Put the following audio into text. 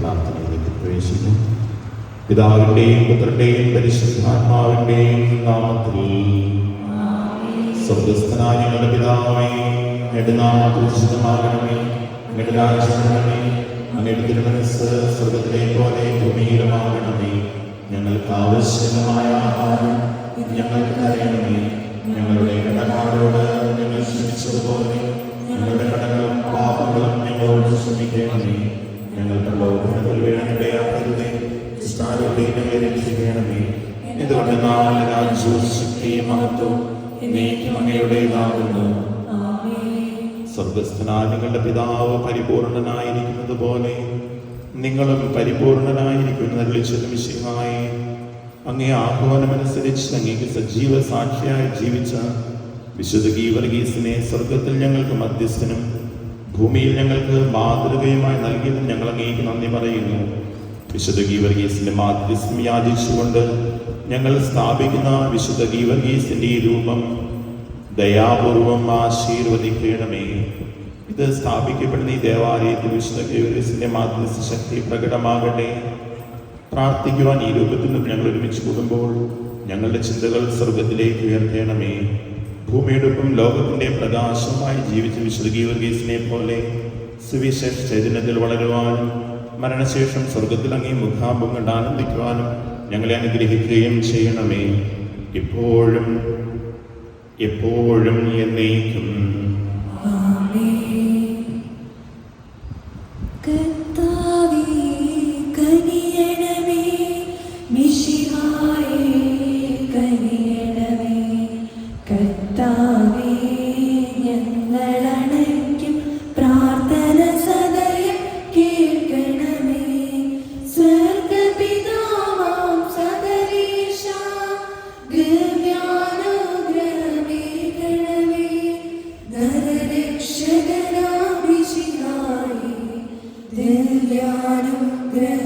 പ്രാർത്ഥനയിലേക്ക് പ്രവേശിക്കും പിതാവിന്റെയും പുത്രന്റെയും പരിശുദ്ധാത്മാവിന്റെയും നാമത്തിൽ. സ്വർഗസ്ഥനായ ഞങ്ങളുടെ പിതാവേ പോലെ ഞങ്ങൾക്ക് ആവശ്യമായ ആഹാരം ഞങ്ങൾക്ക് നാം രാജ്യവും ശക്തിയും മഹത്വവും എന്നേക്കും അങ്ങയുടേതാകുന്നു സ്വർഗസ്ഥനായ നിങ്ങളുടെ പിതാവ് പരിപൂർണനായിരിക്കുന്നത് പോലെ നിങ്ങളും പരിപൂർണനായിരിക്കുന്ന വിഷയമായി അങ്ങേ ആഹ്വാനമനുസരിച്ച് അങ്ങേക്ക് സജീവ സാക്ഷിയായി ജീവിച്ച വിശുദ്ധ ഗീവർഗീസിനെ സ്വർഗത്തിൽ ഞങ്ങൾക്ക് മധ്യസ്ഥനും ഭൂമിയിൽ ഞങ്ങൾക്ക് മാതൃകയുമായി നൽകിയതും ഞങ്ങൾ അങ്ങേക്ക് നന്ദി പറയുന്നു. വിശുദ്ധ ഗീവർഗീസിന്റെ മാധ്യസ്ഥം യാചിച്ചുകൊണ്ട് ഞങ്ങൾ സ്ഥാപിക്കുന്ന വിശുദ്ധ ഗീവർഗീസിന്റെ ഈ രൂപം ദയാപൂർവം ആശീർവദിക്കണമേ. ഇത് സ്ഥാപിക്കപ്പെടുന്ന ഈ ദേവാലയത്തിൽ വിശുദ്ധ ഗീവർഗീസിന്റെ മാധ്യസ്ഥ ശക്തി പ്രകടമാകട്ടെ. പ്രാർത്ഥിക്കുവാൻ ഈ രൂപത്തിൽ നിന്നും ഞങ്ങൾ ഒരുമിച്ച് കൂടുമ്പോൾ ഞങ്ങളുടെ ചിന്തകൾ സ്വർഗത്തിലേക്ക് ഉയർത്തേണമേ. ഭൂമിയോടൊപ്പം ലോകത്തിന്റെ പ്രകാശമായി ജീവിച്ച വിശുദ്ധ ഗീവർഗീസിനെ പോലെ സുവിശേഷ ചൈതന്യത്തിൽ വളരുവാനും മരണശേഷം സ്വർഗത്തിൽ അങ്ങേ മുഖാമുഖം കണ്ട് ആനന്ദിക്കുവാനും ഞങ്ങളെ അനുഗ്രഹിക്കുകയും ചെയ്യണമേ. ഇപ്പോഴും എപ്പോഴും എന്നേക്കും. ദിവ്യാനുഗ്രഹ